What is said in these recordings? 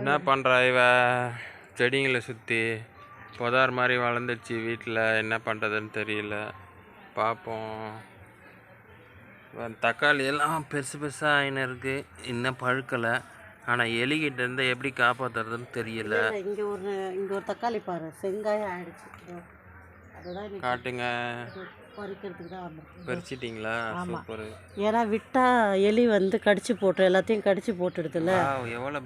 என்ன பண்ணுறா இவ? செடிங்களை சுற்றி புதார் மாதிரி வளர்ந்துருச்சு வீட்டில் என்ன பண்ணுறதுன்னு தெரியல. பார்ப்போம் தக்காளி எல்லாம் பெருசு பெருசாக ஆயின்னு இருக்கு. இன்னும் பழுக்கலை. ஆனால் எலிகிட்ட இருந்து எப்படி காப்பாற்றுறதுன்னு தெரியல. இங்கே ஒரு இங்கே ஒரு தக்காளி பாரு. செங்காயம் ஆயிடுச்சு. காட்டுங்க. பறிக்கிறதுக்கு தான் வந்திருக்கு பறிச்சிட்டிங்களா? சூப்பர். ஏன்னா விட்டால் எலி வந்து கடிச்சு போட்டு எல்லாத்தையும் கடிச்சு போட்டுடுதுல்ல. எவ்வளோ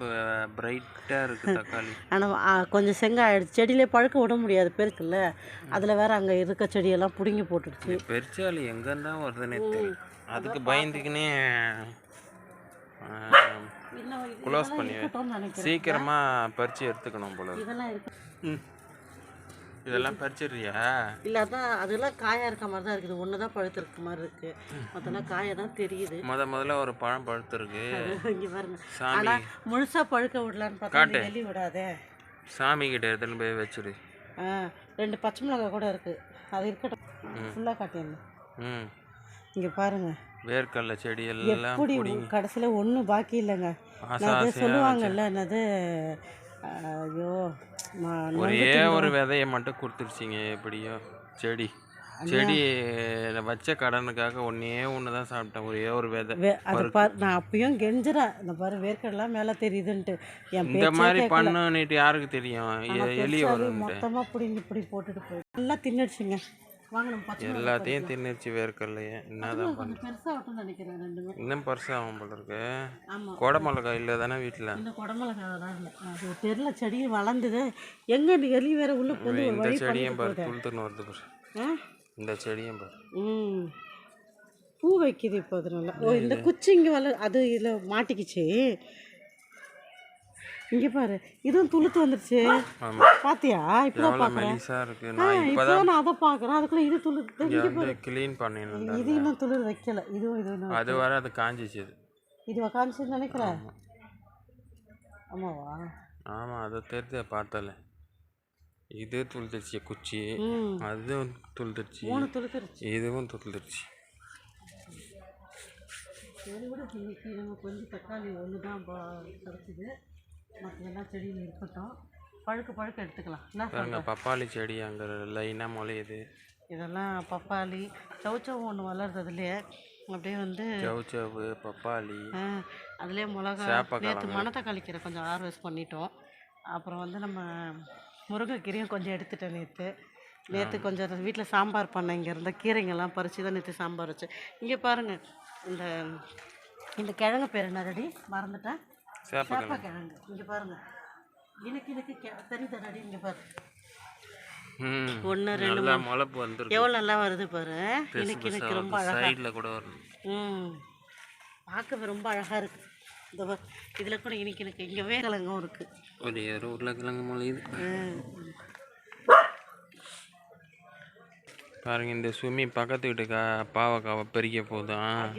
பிரைட்டாக இருக்குது தக்காளி. ஆனால் கொஞ்சம் செங்காய் ஆயிடுச்சு செடியிலே பழுக்க விட முடியாது பெருக்குல்ல. அதில் வேற அங்கே இருக்க செடியெல்லாம் பிடுங்கி போட்டுடுச்சு. பெருச்சாளி எங்கேருந்தா வருதுன்னே தெரியல. அதுக்கு பயந்துக்கினே இன்னும் இது- க்ளோஸ் பண்ணி சீக்கிரமாக பறித்து எடுத்துக்கணும் போல இருக்கு. இதெல்லாம் இருக்கு. ம். இதெல்லாம் பறிச்சிடுறியா? இல்லை அதான் அதெல்லாம் காயாக இருக்க மாதிரி தான் இருக்குது. ஒன்று தான் பழுத்து இருக்க மாதிரி இருக்கு. மற்றெல்லாம் காயாக தான் தெரியுது. முத முதல்ல ஒரு பழம் பழுத்துருக்கு. இங்கே பாருங்க. ஆனால் முழுசாக பழுக்க விடலான்னு பார்த்தா எலி விடாதே. சாமி கிட்ட எடுத்துன்னு போய் வச்சிடு ஆ ரெண்டு பச்சை மிளகாய் கூட இருக்குது அது இருக்கட்டும். ஃபுல்லாக காட்டியிருந்தேன் ம். இங்கே பாருங்க. வேர்க்கடலை செடி எல்லாம் எப்படி கடைசியில் ஒன்றும் பாக்கி இல்லைங்க. சொல்லுவாங்கல்ல என்னது ஐயோ ஒரே ஒரு விதையை மட்டும் கொடுத்துருச்சிங்க எப்படியோ. செடி. செடி வச்ச கடனுக்காக ஒன்றே ஒன்று தான் சாப்பிட்டேன் ஒரே ஒரு விதை. அது பாரு நான் அப்பயும் கெஞ்சுறேன் இந்த பாரு வேர்க்கடலாம் மேலே தெரியுதுன்ட்டு. இந்த மாதிரி பண்ணுன்னுட்டு யாருக்கு தெரியும்? எ- எலி வரும் மொத்தமாக பிடிங்கி இப்படி போட்டுட்டு போய் நல்லா தின்னுடுச்சுங்க. எல்லாத்தையும் தின்னுச்சு வேர்க்கடலையே. என்னதான் பண்ண கொஞ்சம் பெருசாகட்டும் நினைக்கிறேன் ரெண்டுமே இன்னும் பர்சாகும் போல இருக்கு. ஆமாம் கொடை மிளகாய் இல்லை தானே வீட்டில் இந்த குடமிளகாய் தெரியல செடி வளர்ந்துது. எங்கே இந்த எலி வேற உள்ள ஒரு இந்த செடியும் பாரு துளுத்துன்னு வருது பாரு. இந்த செடியும் பாரு. ம். பூ வைக்குது இப்போ அது நல்லா. ஓ இந்த குச்சி இங்கே வள அது இதில் மாட்டிக்கிச்சு. இங்கே பாரு இதுவும் துளுத்து வந்துருச்சு. பாத்தியா? இப்போ எவ்வளோ பார்க்குறேன் மெலிசா இருக்கு. ஆ நான் அதை பார்க்குறேன் அதுக்குள்ளே இது துளுத்து இங்கே வந்து க்ளீன் பண்ணிருந்தேன் இது இன்னும் துளிர் வைக்கல. இதுவும் இது அது வர அது காஞ்சிச்சு இது. உக்காந்துச்சுன்னு நினைக்கிறேன். ஆமாவா ஆமாம் அதை தெரிஞ்ச பார்த்தால. இது துளுத்துருச்சு குச்சி. அதுவும் துளுத்துருச்சு. மூணு துளுத்துருச்சு. இதுவும் துளுத்துருச்சு. சரி விட இன்னைக்கு நம்ம கொஞ்சம் தக்காளி ஒன்று தான் கிடச்சிது மற்றதெல்லாம் செடியில் இருக்கட்டும். பழுக்க பழுக்க எடுத்துக்கலாம். என்ன பாருங்க பப்பாளி செடி அங்கே லைனாக முளையுது இதெல்லாம் பப்பாளி. சவுச்சவு ஒன்று வளர்றதுலையே அப்படியே வந்து சவுச்சவு பப்பாளி. அதுலேயே மிளகா. நேற்று மணத்தக்காளி கீரை கொஞ்சம் ஹார்வெஸ்ட் பண்ணிட்டோம். அப்புறம் வந்து நம்ம முருங்கைக்கீரையும் கொஞ்சம் எடுத்துட்டேன் நேற்று நேற்று கொஞ்சம் வீட்டில் சாம்பார் பண்ணேன் இங்கே இருந்த கீரைங்கெல்லாம் பறித்து தான் நேற்று சாம்பார் வச்சேன். இங்கே பாருங்கள் இந்த இந்த கிழங்கு பேர் என்ன ரெடி மறந்துட்டேன். சேப்பக்கிழங்கு சேப்ப கிழங்கு இங்கே பாருங்கள் எனக்கு எனக்கு கெ தெரியுதா ரெடி இங்கே பாரு. ம் ஒன்று ரெண்டு முளைப்பு வந்துருக்கு. எவ்வளோ நல்லா வருது பாரு. எனக்கு எனக்கு ரொம்ப அழகாக சைடில் கூட வரும் ம். பார்க்கவே ரொம்ப அழகாக இருக்குது இந்த இதில் கூட இன்னைக்கு எனக்கு இங்கே வேகலங்கும் இருக்குது ஒரு ஒரு உருளைக்கிழங்கு முளையுது பாருங்க இந்த சுமி பக்கத்து வீட்டுக்கா பாவக்காவை பெருக்க போதும்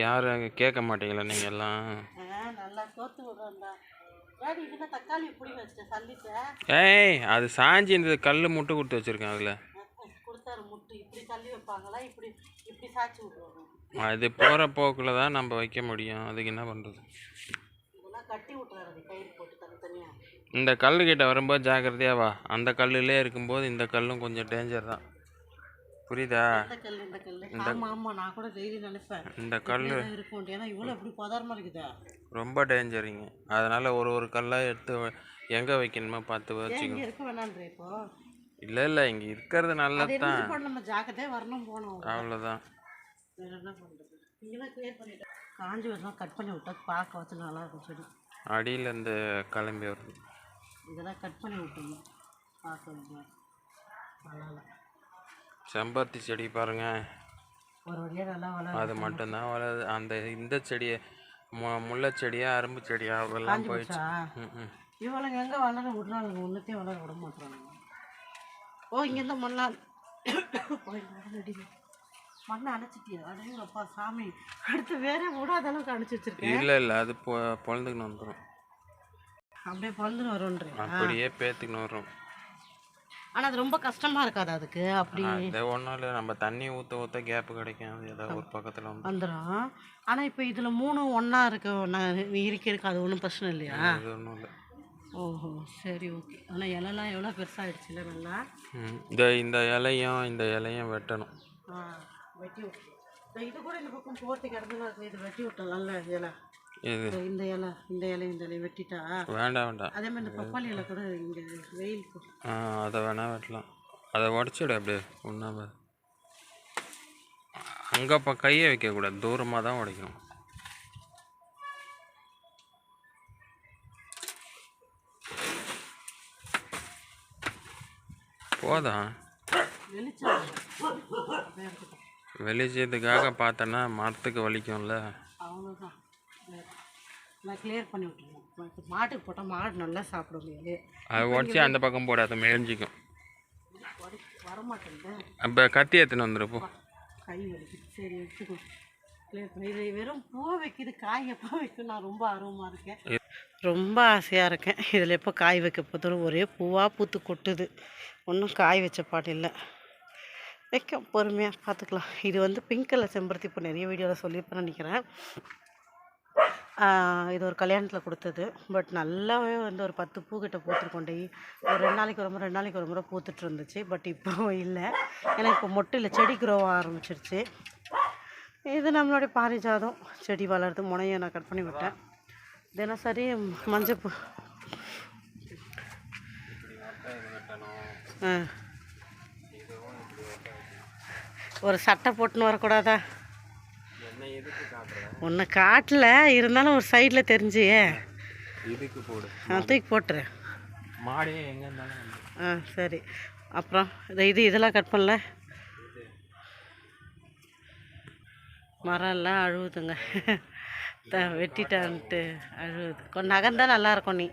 யாரும் கேட்க மாட்டீங்களா நீங்கள் எல்லாம்? நல்லா கோத்து விடுறா ஏய் அது சாஞ்சி இந்த கல் முட்டை கொடுத்து வச்சுருக்கேன் அதில். கொடுத்தாரு முட்டு இப்படி தள்ளி வைப்பாங்களா இப்படி இப்படி சாய்ச்சி விட்ருவாங்க அது போகிற போக்கில் தான் நம்ம வைக்க முடியும். அதுக்கு என்ன பண்ணுறது கட்டி இந்த கல்லுக்கிட்ட வரும்போது ஜாக்கிரதையா வா. அந்த கல்லுலே இருக்கும்போது இந்த கல்லும் கொஞ்சம் டேஞ்சர் தான். புரியுதா? இந்த கல் இந்த கல் நான் கூட டெய்லி நினைப்பேன். இந்த கல் இருக்கும் ஏன்னா இவ்வளோ இப்படி பதாரமாக இருக்குதா. ரொம்ப டேஞ்சரிங்க அதனால் ஒரு ஒரு கல்லாக எடுத்து எங்கே வைக்கணுமோ பார்த்து வச்சுக்கோ இங்கே இருக்க வேணான்ற இப்போ? இல்லை இல்லை இங்கே இருக்கிறது அது நல்லது தான் இருந்து போட நம்ம ஜாக்கிரதையாக வரணும் போகணும் அவ்வளோதான் வேற என்ன பண்ணுறது கிளியர் காஞ்சி வரலாம் கட் பண்ணி விட்டா பார்க்க வச்சு நல்லா இருக்கும் செடி அடியில் இந்த கிளம்பி வருது இதெல்லாம் கட் பண்ணி விட்டுருங்க பார்க்க நல்லா செம்பருத்தி செடி பாருங்கள் ஒரு வழியாக நல்லா வளரும் அது மட்டும்தான் வளருது. அந்த இந்த செடியை மு முல்லை செடியா அரும்பு செடியா அதெல்லாம் போயிடுச்சு. ம் இவளுங்க எங்கே வளர விட்றாங்க? ஒன்றுத்தையும் வளர விட மாட்டுறாங்க ஓ இங்கேருந்து மண்ணா மண்ணை அணைச்சிட்டியா? அடையப்பா சாமி. அடுத்து வேற விடாத அளவுக்கு அணைச்சி வச்சிருக்கேன். இல்லை இல்லை. அது பொ பொழந்துக்கின்னு வந்துடும் அப்படியே பிறந்துன்னு வரும்ன்றேன் அப்படியே பேத்துக்கின்னு வரும். ஆனால் அது ரொம்ப கஷ்டமாக இருக்காது அதுக்கு அப்படி. அது ஒன்றும் இல்லை நம்ம தண்ணி ஊற்ற ஊற்ற கேப்பு கிடைக்கும் அது ஏதாவது ஒரு பக்கத்தில் வந்து வந்துடும் ஆனால் இப்போ இதில் மூணு ஒன்றா இருக்க நான் இருக்கு இருக்கு அது ஒன்றும் பிரச்சனை இல்லையா? அது ஒன்றும் இல்லை. ஓஹோ சரி ஓகே. ஆனால் இலைலாம் எவ்வளோ பெருசாகிடுச்சுல நல்லா. இந்த இந்த இலையும் இந்த இலையும் வெட்டணும். ஆ வெட்டி விட்டு இது கூட இந்த பக்கம் போர்த்தி கிடந்துலாம் இருக்குது இது வெட்டி விட்டலாம்ல இலை. இந்த- இலை இந்த இலை இந்த இலை வெட்டிட்டா? வேண்டாம் வேண்டாம் அதே மாதிரி இந்த பப்பாளி இலை கூட இங்கே வெயிலுக்கு ஆ அதை வேணால் வெட்டலாம். அதை உடச்சிடு அப்படியே ஒன்றாம அங்கே இப்போ கையை வைக்கக்கூடாது. தூரமாக தான் உடைக்கணும். போதா? வெளிச்சத்துக்காக பார்த்தோன்னா மரத்துக்கு வலிக்கும்ல. அவ்வளோதான் நான் கிளியர் பண்ணி விட்டுருவேன் இப்போ மாட்டுக்கு போட்டால் மாடு நல்லா சாப்பிடும் அதை உடச்சி அந்த பக்கம் போட அதை மெலிஞ்சிக்கும். வரமாட்டேங்குது அப்போ கத்தி எடுத்துன்னு வந்துருப்போ கை வலிக்குது. சரி எடுத்துக்கோ கிளியர் பண்ணி இது வெறும் பூவை வைக்குது காய் எப்போ வைக்கும் நான் ரொம்ப ஆர்வமாக இருக்கேன். ரொம்ப ஆசையாக இருக்கேன். இதில் எப்போ காய் வைக்க போதும் ஒரே பூவாக பூத்து கொட்டுது. ஒன்றும் காய் வச்ச பாட்டு இல்லை. வைக்க பொறுமையாக பார்த்துக்கலாம் இது வந்து பிங்க் கலர் செம்பருத்தி இப்போ நிறைய வீடியோவில் சொல்லியிருப்பேன்னு நினைக்கிறேன். இது ஒரு கல்யாணத்தில் கொடுத்தது. பட் நல்லாவே வந்து ஒரு பத்து பூ கிட்ட பூத்துருக்கோம் டெய். ஒரு ரெண்டு நாளைக்கு ஒரு முறை ரெண்டு நாளைக்கு ஒரு முறை பூத்துட்டு இருந்துச்சு பட் இப்போ இல்லை. ஏன்னா இப்போ மொட்டு இல்லை செடி க்ரோ ஆரம்பிச்சிருச்சு. இது நம்மளுடைய பாரிஜாதம். செடி வளருது. முனையை நான் கட் பண்ணி விட்டேன். தினசரி மஞ்சள் பூ. ஒரு சட்டை போட்டுன்னு வரக்கூடாதா? ஒன்று காட்டில் இருந்தாலும் ஒரு சைடில் தெரிஞ்சியே. இதுக்கு போடு. நான் தூக்கி போட்டுறேன். மாடே எங்கே இருந்தாலும் வந்து. ஆ சரி. அப்புறம் இது இது இதெல்லாம் கட் பண்ணல? மரம் எல்லாம் அழுவுதுங்க. த வெட்டிட்டான்ட்டு அழுவுது. கொஞ்சம் நகர்ந்தா நல்லா இருக்கும் நீ.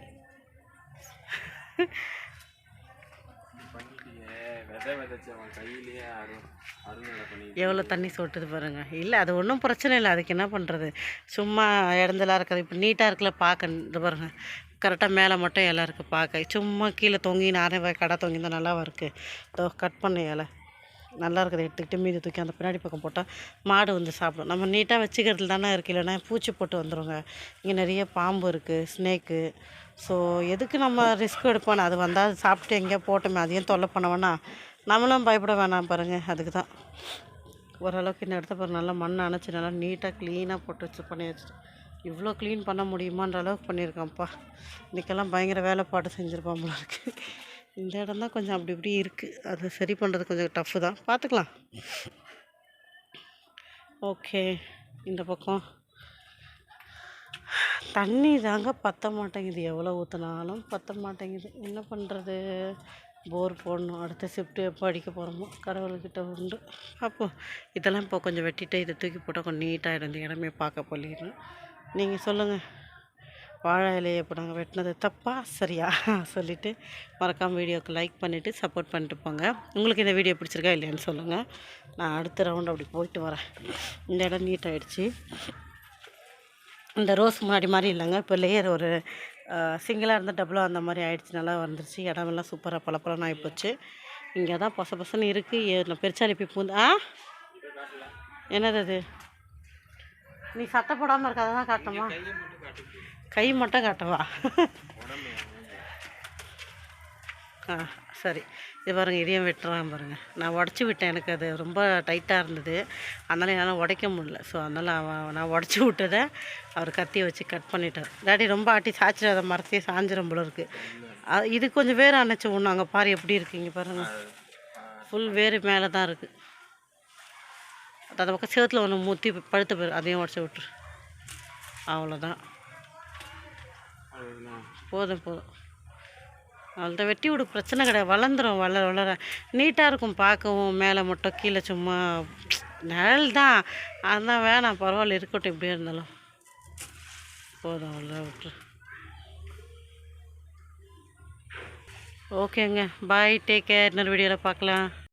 எவ்வளோ தண்ணி சொட்டுது பாருங்க. இல்லை அது ஒன்றும் பிரச்சனை இல்லை. அதுக்கு என்ன பண்ணுறது சும்மா இடந்தெல்லாம் இருக்கிறது. இப்போ நீட்டாக இருக்கல பார்க்க இது பாருங்க. கரெக்டாக மேலே மட்டும் இலை இருக்குது பார்க்க சும்மா கீழே தொங்கி நானே கடை தொங்கி தான் நல்லாவா இருக்குது இதோ கட் பண்ண இலை. நல்லா இருக்குது. எடுத்துக்கிட்டு மீதி தூக்கி அந்த பின்னாடி பக்கம் போட்டால் மாடு வந்து சாப்பிடும். நம்ம நீட்டாக வச்சுக்கிறதுல தானே இருக்குது இல்லைன்னா பூச்சி போட்டு வந்துருங்க. இங்கே நிறைய பாம்பு இருக்குது ஸ்னேக்கு ஸோ எதுக்கு நம்ம ரிஸ்க் எடுப்போம்? அது வந்தால் சாப்பிட்டு எங்கேயா போட்டோமே. அதையும் தொல்லை பண்ண நம்மளும் பயப்பட வேணாம் பாருங்கள் அதுக்கு தான் ஓரளவுக்கு இந்த இடத்த பாரு நல்லா மண் அணைச்சி நல்லா நீட்டாக க்ளீனாக போட்டு வச்சு பண்ணி வச்சுட்டு. இவ்வளோ க்ளீன் பண்ண முடியுமான்ற அளவுக்கு பண்ணியிருக்கான்ப்பா. இன்றைக்கெல்லாம் பயங்கர வேலைப்பாடு செஞ்சுருப்பான் போல இந்த இடம் தான் கொஞ்சம் அப்படி இப்படி இருக்குது அது சரி பண்ணுறது கொஞ்சம் டஃப்பு தான். பார்த்துக்கலாம் ஓகே இந்த பக்கம். தண்ணி தாங்க பற்ற மாட்டேங்குது. எவ்வளோ ஊற்றினாலும் பற்ற மாட்டேங்குது. என்ன பண்ணுறது போர் போடணும். அடுத்த ஷிஃப்ட்டு எப்போ அடிக்க போகிறோமோ கடவுள்கிட்ட உண்டு. அப்போது இதெல்லாம் இப்போ கொஞ்சம் வெட்டிட்டு இதை தூக்கி போட்டால் கொஞ்சம் நீட்டாக இருந்து இடமே பார்க்க போலிடுறேன் நீங்கள் சொல்லுங்கள் வாழை இலையை இப்போ நாங்கள் வெட்டினது தப்பா? சரியா? சொல்லிவிட்டு மறக்காமல் வீடியோவுக்கு லைக் பண்ணிவிட்டு சப்போர்ட் பண்ணிட்டு போங்க. உங்களுக்கு இந்த வீடியோ பிடிச்சிருக்கா இல்லையான்னு சொல்லுங்கள் நான் அடுத்த ரவுண்ட் அப்படி போயிட்டு வரேன். இந்த இடம் நீட் ஆகிடுச்சி இந்த ரோஸ் முன்னாடி மாதிரி இல்லைங்க. இப்போ லேயர் ஒரு சிங்கிளாக இருந்த டபுளாக அந்த மாதிரி ஆயிடுச்சு. நல்லா வந்துருச்சு. இடமெல்லாம் சூப்பராக பளபளன்னு ஆகிப்போச்சு இங்கே தான் பச பசன்னு இருக்குது பெருச்சாலி போய் பூந்து ஆ? என்னது அது? நீ சட்டை போடாமல் இருக்காத தான் காட்டணுமா கை மட்டும் காட்டவா ஆ சரி. இது பாருங்க இதையும் வெட்டுறான் பாருங்க. நான் உடச்சி விட்டேன் எனக்கு அது ரொம்ப டைட்டாக இருந்தது. அதனால் என்னால் உடைக்க முடியல. ஸோ அதனால் அவன் நான் உடச்சி விட்டதை அவர் கத்தியை வச்சு கட் பண்ணிட்டார். டாடி ரொம்ப ஆட்டி சாய்ச்சிடாத மரத்தையே சாஞ்சிரும் போல இருக்குது அது இது கொஞ்சம் வேறு அணைச்சி ஒன்று அங்கே பாரு எப்படி இருக்கீங்க பாருங்க. ஃபுல் வேறு மேலே தான் இருக்குது அந்த பக்கம் சேத்துல ஒன்று முத்தி பழுத்த பேர் அதையும் உடச்சி விட்டுரு. அவ்வளோதான் போதும் போதும். அவள்கிட்ட வெட்டி விடு பிரச்சனை கிடையாது. வளர்ந்துரும் வளர வளர. நீட்டாக இருக்கும் பார்க்கவும் மேலே மட்டும் கீழே சும்மா நிழல் தான் அதான் வேணாம் பரவாயில்ல இருக்கட்டும் இப்படியே இருந்தாலும். போதும் அவ்வளோ விட்டுரு. ஓகேங்க. Bye take care. இன்னொரு வீடியோவில் பார்க்கலாம்.